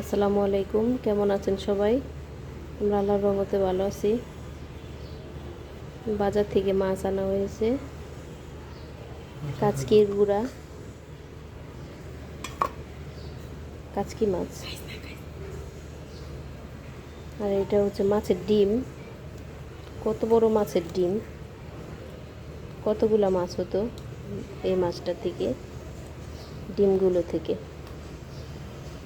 আসসালামু আলাইকুম, কেমন আছেন সবাই? আমরা আল্লাহর রহমতে ভালো আছি। বাজার থেকে মাছ আনা হয়েছে। কাচকির গুঁড়া। কাচকি মাছ। আর এটা হচ্ছে মাছের ডিম। কত বড় মাছের ডিম? কতগুলা মাছ হতো এই মাছটা থেকে, ডিমগুলো থেকে?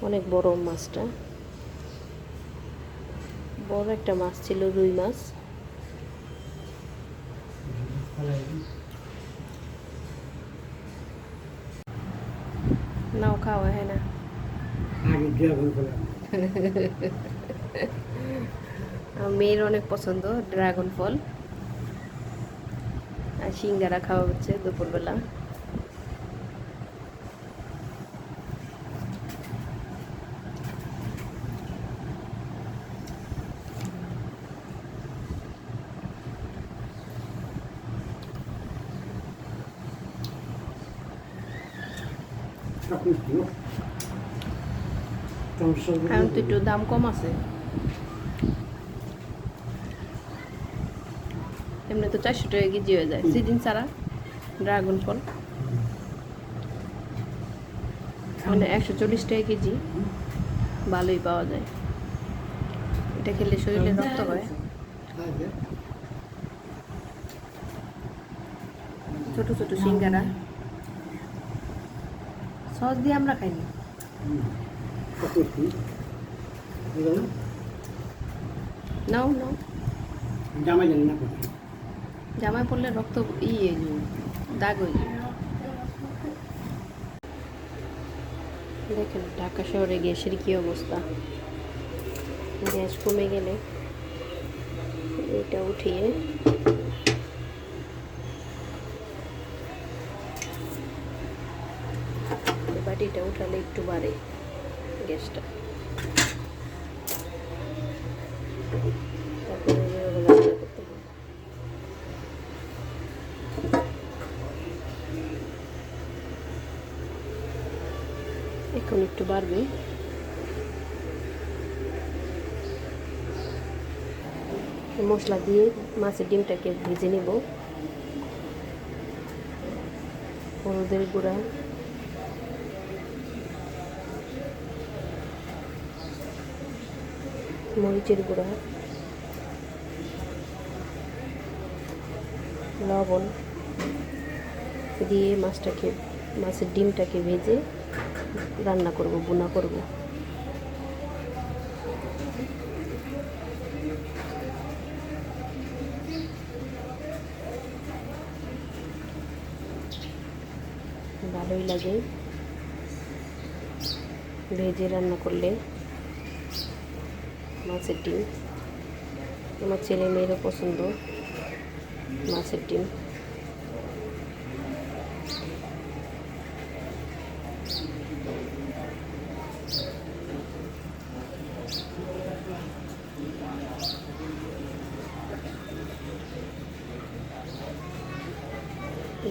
অনেক বড় মাছটা। বড় একটা মাছ ছিল, রুই মাছ। নাও খাওয়া হয় না। ফল আমার মেয়ের অনেক পছন্দ, ড্রাগন ফল। আর সিঙ্গারা খাওয়া হচ্ছে দুপুরবেলা। এখন তো একটু দাম কম আছে। এমনি তো চারশো টাকা কেজি হয়ে যায়। সিদিন ছাড়া ড্রাগন ফল। মানে একশো চল্লিশ টাকা কেজি ভালোই পাওয়া যায়। এটা খেলে শরীরে রক্ত হয়। ছোট ছোট সিঙ্গারা। সস দিয়ে আমরা খাইনি। নাও নাও। জামাই জানি না জামায় পড়লে রক্ত ই যাবে, দাগ হয়ে যাবে। দেখেন ঢাকা শহরে গ্যাসের কি অবস্থা? গ্যাস কমে গেলে এটা উঠিয়ে বাটিটা উঠালে একটু বাড়ে। গ্যাসটা। এখন একটু বাড়বে। মশলা দিয়ে মাছের ডিমটাকে ভেজে নেব। হলুদের গুঁড়া। মরিচের গুঁড়া, লবণ দিয়ে মাছটাকে, মাছের ডিমটাকে ভেজে রান্না করব বোনা করব। ভালোই লাগে। ভেজে রান্না করলে মাছের ডিম। আমার ছেলে মেয়েরও পছন্দ মাছের ডিম।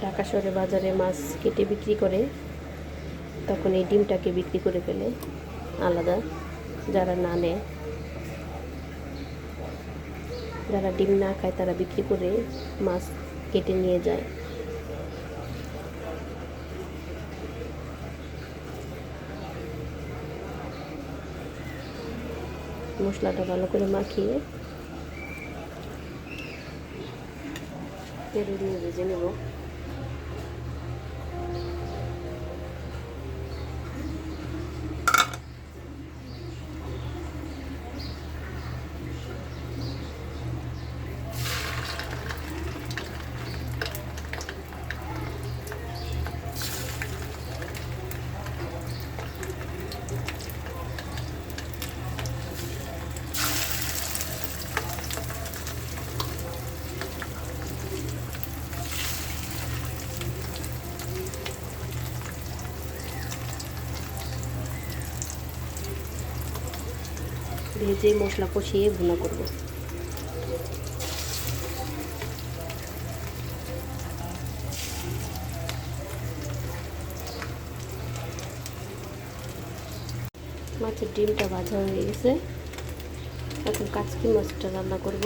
ঢাকা শহরে বাজারে মাছ কেটে বিক্রি করে, তখন এই ডিমটাকে বিক্রি করে ফেলে। আলাদা, যারা না নেয় যারা ডিম না খায়, তারা বিক্রি করে মাছ কেটে নিয়ে যায়। মশলাটা ভালো করে মাখিয়ে তেল নিয়ে ভেজে নেব। ভেজে মশলা কষিয়ে ভুনা করব। মাছের ডিমটা ভাজা হয়ে গেছে। এখন কাচকি মাছটা রান্না করব।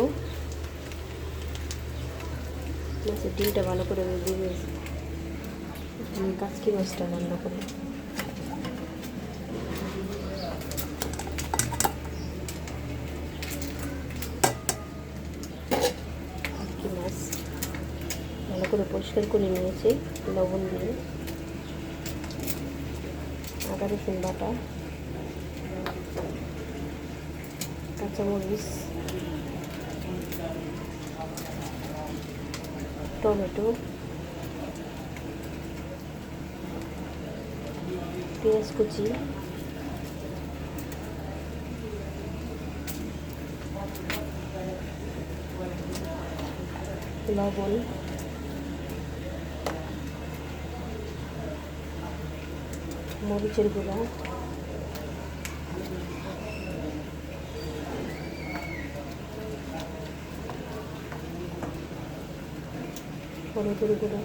মাছের ডিমটা ভালো করে ভেজে কাচকি মাছটা রান্না করব কাচকি মাছ ভালো করে পরিষ্কার নিয়েছি লবণ দিয়ে। আদা রসুন বাটা। কাঁচামরিচ। টমেটো। পেঁয়াজ কুচি। লবণ। মরিচের গুঁড়া। হলুদের গুঁড়ো।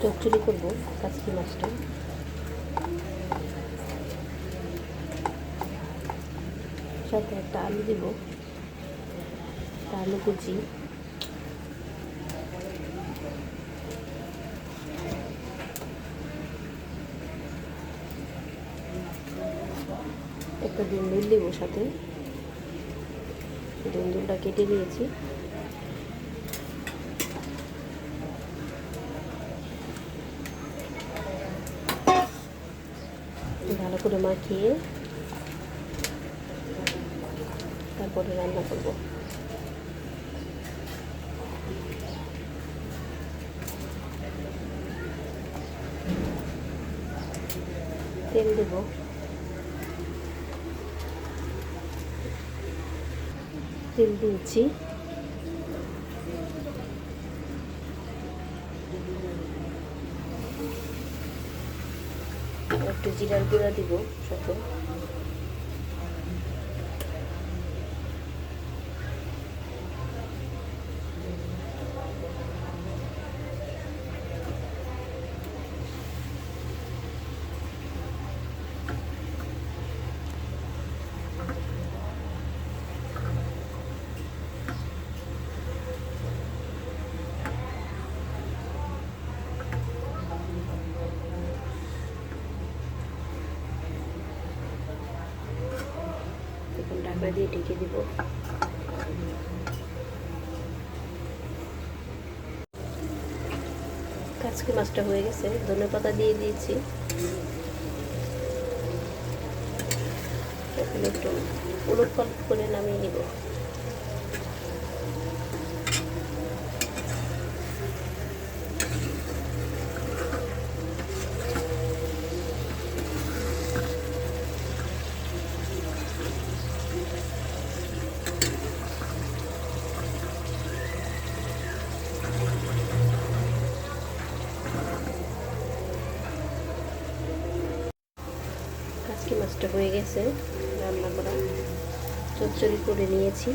চচ্চড়ি করব কাজকি মাছটা। সাথে একটা আলু দিব। একটা আলু কুচি। একটা দুন্দুল দিব সাথে। দুন্দুলটা কেটে দিয়েছি ভালো করে মাখিয়ে তারপরে রান্না করব। তেল দেব। তেল দিয়েছি। একটু জিরার গুঁড়া দিব সাথে। ঢাকা দিয়ে ঢেকে দিব। কাজকে মাছটা হয়ে গেছে। ধনে পাতা দিয়ে দিয়েছি। একটু উলট পালট করে নামিয়ে নিব। হয়ে গেছে রান্না করা চচ্চড়ি করে নিয়েছি।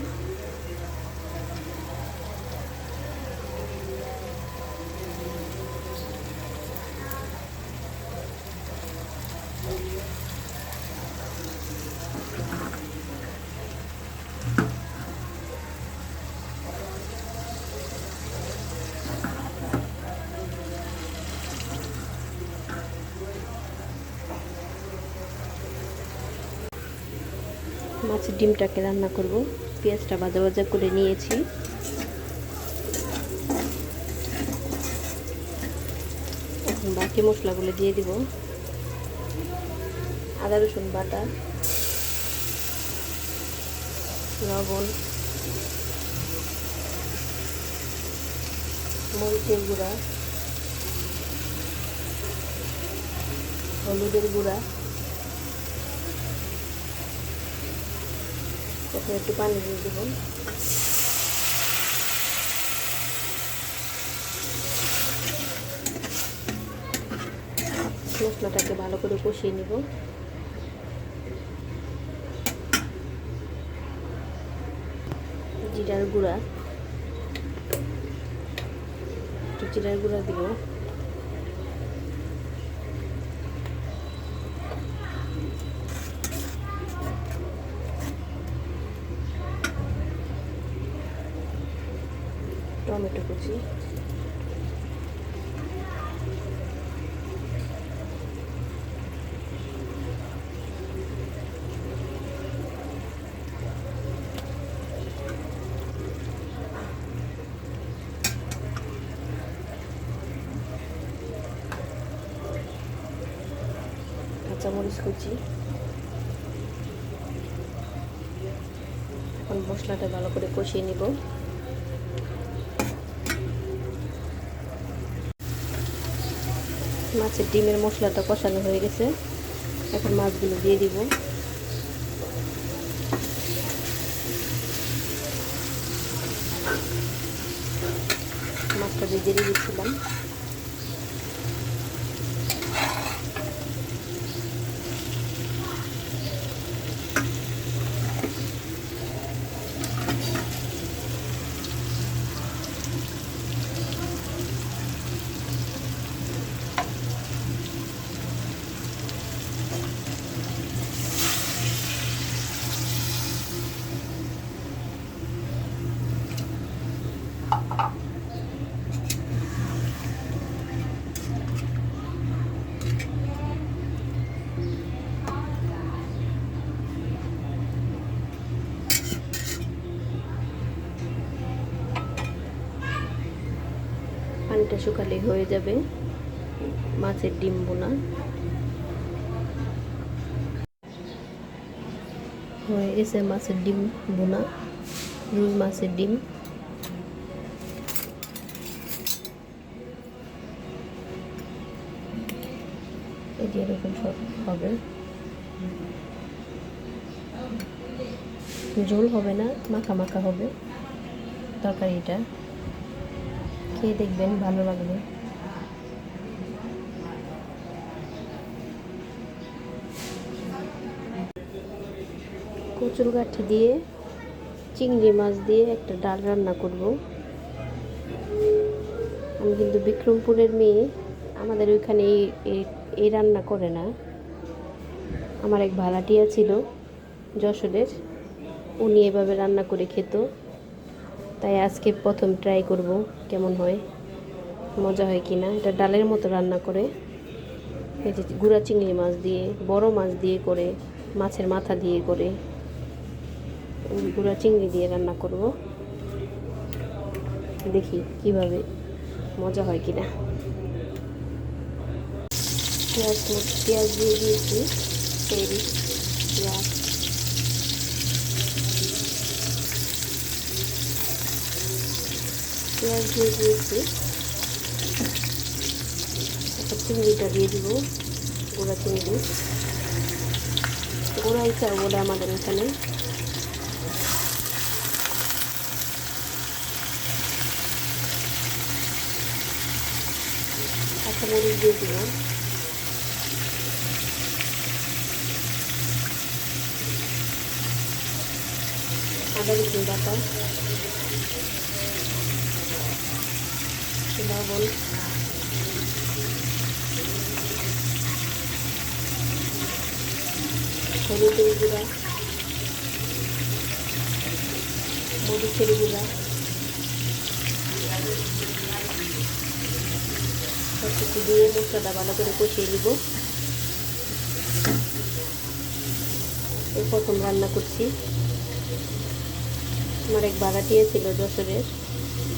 মাছের ডিমটাকে রান্না করব। পেঁয়াজটা ভাজা ভাজা করে নিয়েছি। এখন বাকি মশলাগুলো দিয়ে দিব। আদা, রসুন বাটা, লবণ, মরিচের গুঁড়া, হলুদের গুঁড়া প্রথমে একটু পানি দিয়ে দেব। মশলাটাকে ভালো করে কষিয়ে নিব। জিরার গুঁড়া। একটু জিরার গুঁড়া দিব। কুচি কাঁচামরিচ কুচি। এখন মশলাটা ভালো করে কষিয়ে নিব। মাছের ডিমের মশলাটা কষানো হয়ে গেছে। এখন মাছগুলো দিয়ে দিব। মাছটা দিয়ে দিয়ে দিয়েছিলাম পানিটা শুকালে হয়ে যাবে। মাছের ডিম বোনা। হয়ে গেছে মাছের ডিম বোনা, রুই মাছের ডিম। যে এরকম সব হবে। ঝোল হবে না, মাখা মাখা হবে। তরকারিটা। খেয়ে দেখবেন, ভালো লাগবে। কচুর গাঠি দিয়ে, চিংড়ি মাছ দিয়ে একটা ডাল রান্না করব। আমি কিন্তু বিক্রমপুরের মেয়ে, আমাদের ওইখানে এই- রান্না করে না। আমার এক ভাড়াটিয়া ছিল যশোরের, উনি এভাবে রান্না করে খেত। তাই আজকে প্রথম ট্রাই করব কেমন হয়, মজা হয় কি না এটা ডালের মতো রান্না করে। এই যে গুঁড়া চিংড়ি মাছ দিয়ে, বড় মাছ দিয়ে করে, মাছের মাথা দিয়ে করে গুঁড়া চিংড়ি দিয়ে রান্না করব। দেখি কীভাবে মজা হয় কি না পেঁয়াজ পেঁয়াজ দিয়ে দিয়েছি পেঁয়াজ। পেঁয়াজ দিয়ে দিয়েছি। একটা চিংড়িটা দিয়ে দিব, গোড়া চিংড়ি। গোড়াই চাও বলে আমাদের এখানে। কাঁচামরিচ দিয়ে দিলাম। আদা রসুন বাটা। লবণ হলুদের গুঁড়া মরিচের দিয়ে মশলাটা ভালো করে কষিয়ে নিব। এই প্রথম রান্না করছি। আমার এক বাগাটিয়ে ছিল যশোরের।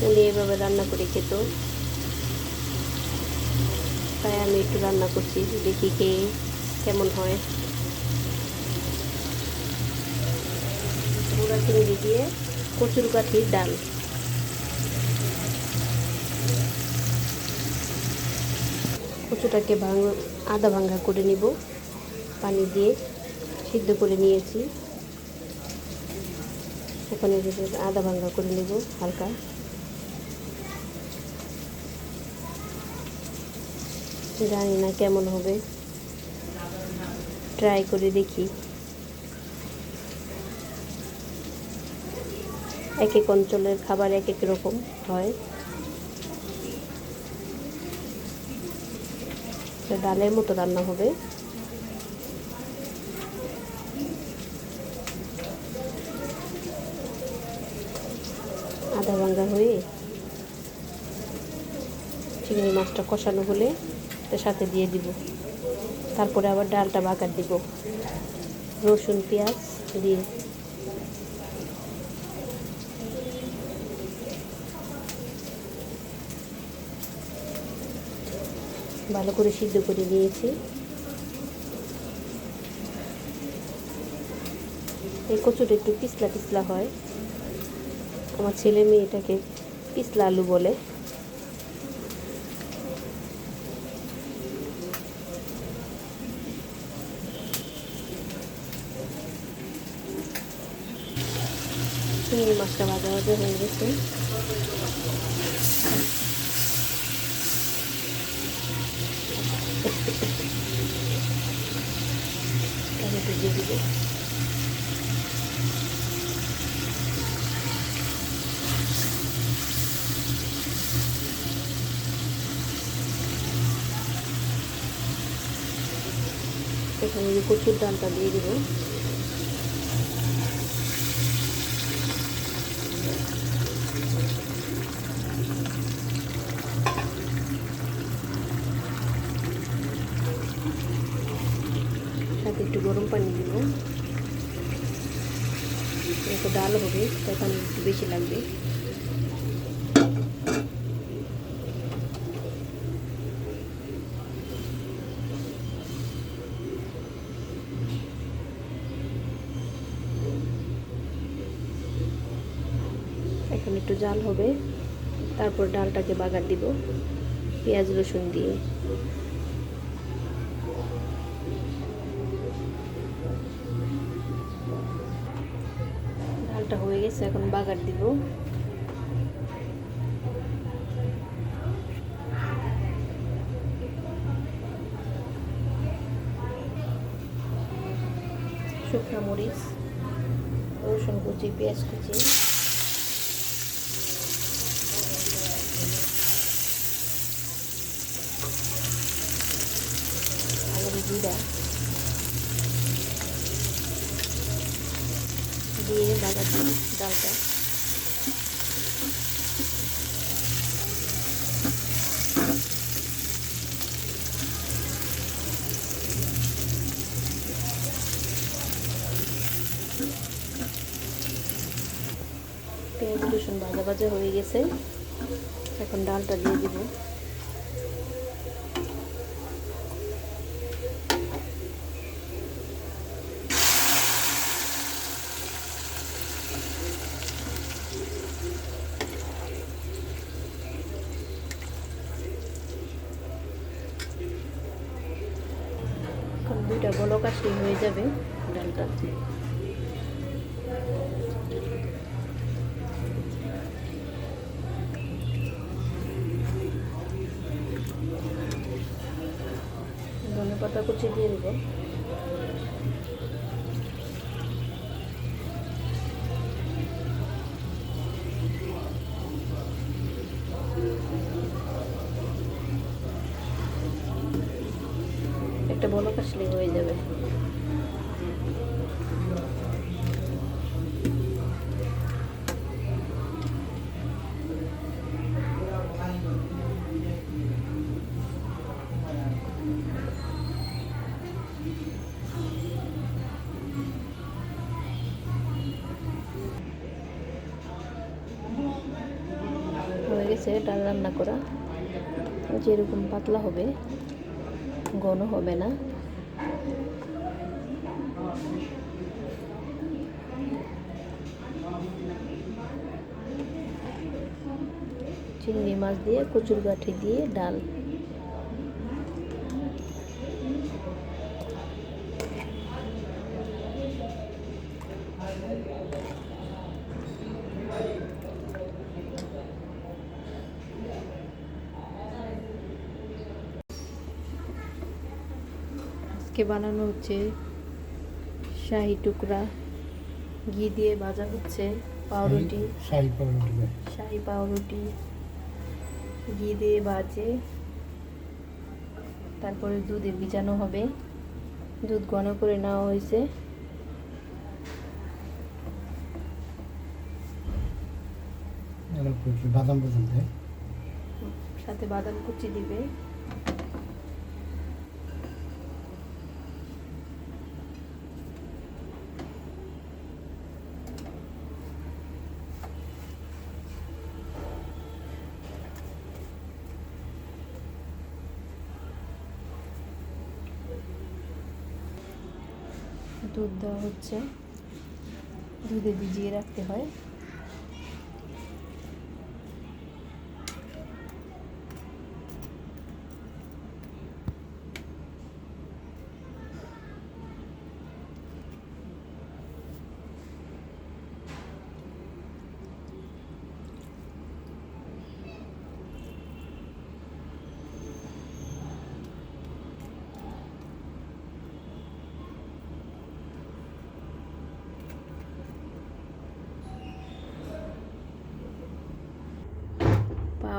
উনি এভাবে রান্না করে খেত। তাই আমি একটু রান্না করছি, দেখি কে কেমন হয়। গুঁড়া চিংড়ি দিয়ে কচুর কাঠির ডাল। কচুটাকে ভাঙ, আদা ভাঙ্গা করে নিব। পানি দিয়ে সিদ্ধ করে নিয়েছি। যে আদা ভাঙ্গা করে নেব হালকা। জানি না কেমন হবে। ট্রাই করে দেখি। এক এক অঞ্চলের খাবার এক এক রকম হয়। ডালের মতো রান্না হবে। আধা ভাঙ্গা হয়ে চিংড়ি মাছটা কষানো হলে এটার সাথে দিয়ে দিব। তারপরে আবার ডালটা বাগার দিব। রসুন, পেঁয়াজ দিয়ে। ভালো করে সিদ্ধ করে নিয়েছি। এই কচুটা একটু পিছলা পিছলা হয়। আমার ছেলে মেয়ে এটাকে পিছলা আলু বলে চিংড়ি মাছটা ভাজা ভাজা হয়ে গেছে টমেটো দিয়ে দিব এখানে যে কচুর ডালটা দিয়ে দিব সাথে একটু গরম পানি দিব একটু ডাল হবে তাই পানি একটু বেশি লাগবে এখন একটু জাল হবে। তারপর ডালটাকে বাগার দিব, পেঁয়াজ, রসুন দিয়ে। ডালটা হয়ে গেছে, এখন বাগার দিব। শুকনো মরিচ, রসুন কুচি, পেঁয়াজ কুচি। জিরা দিয়ে বাগাচ্ছি ডালটা। পেঁয়াজ রসুন ভাজা ভাজা হয়ে গেছে। এখন ডালটা দিয়ে দিব। দুইটা বলক আসলে হয়ে যাবে ডালটা। গেছে ডাল রান্না করা। যেরকম পাতলা হবে, ঘন হবে না। চিংড়ি মাছ দিয়ে কচুর গাঠি দিয়ে ডাল। আজকে বানানো হচ্ছে শাহি টুকরা। ঘি দিয়ে ভাজা হচ্ছে পাউরুটি। শাহী পাউরুটি শাহি পাউরুটি। ঘি দিয়ে বাজে তারপরে দুধে ভিজানো হবে। দুধ ঘন করে নেওয়া হয়েছে। সাথে বাদাম কুচি দিবে। দুধ দেওয়া হচ্ছে। দুধে ভিজিয়ে রাখতে হয়।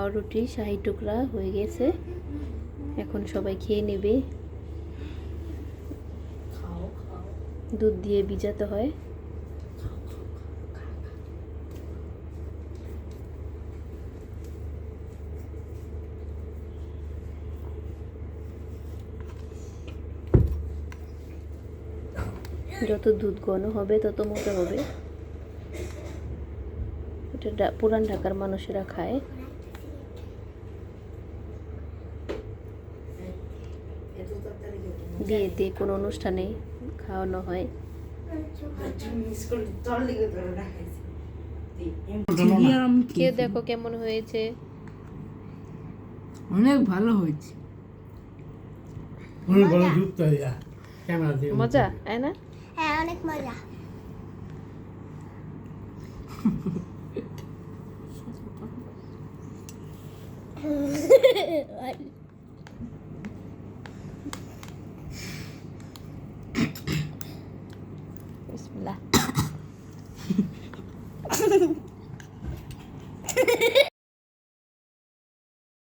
পাউরুটি, শাহি টুকরা হয়ে গেছে। এখন সবাই খেয়ে নেবে। দুধ দিয়ে ভিজাতে হয়। যত দুধ ঘন হবে, তত মোটা হবে। এটা পুরান ঢাকার মানুষেরা খায়। বিয়েতে কোনো অনুষ্ঠানে খাওয়ানো হয়। কে দেখো কেমন হয়েছে? অনেক ভালো হয়েছে। অনেক বড় দুধ তো ইয়া ক্যামেরা দিয়ে মজা তাই না? হ্যাঁ অনেক মজা।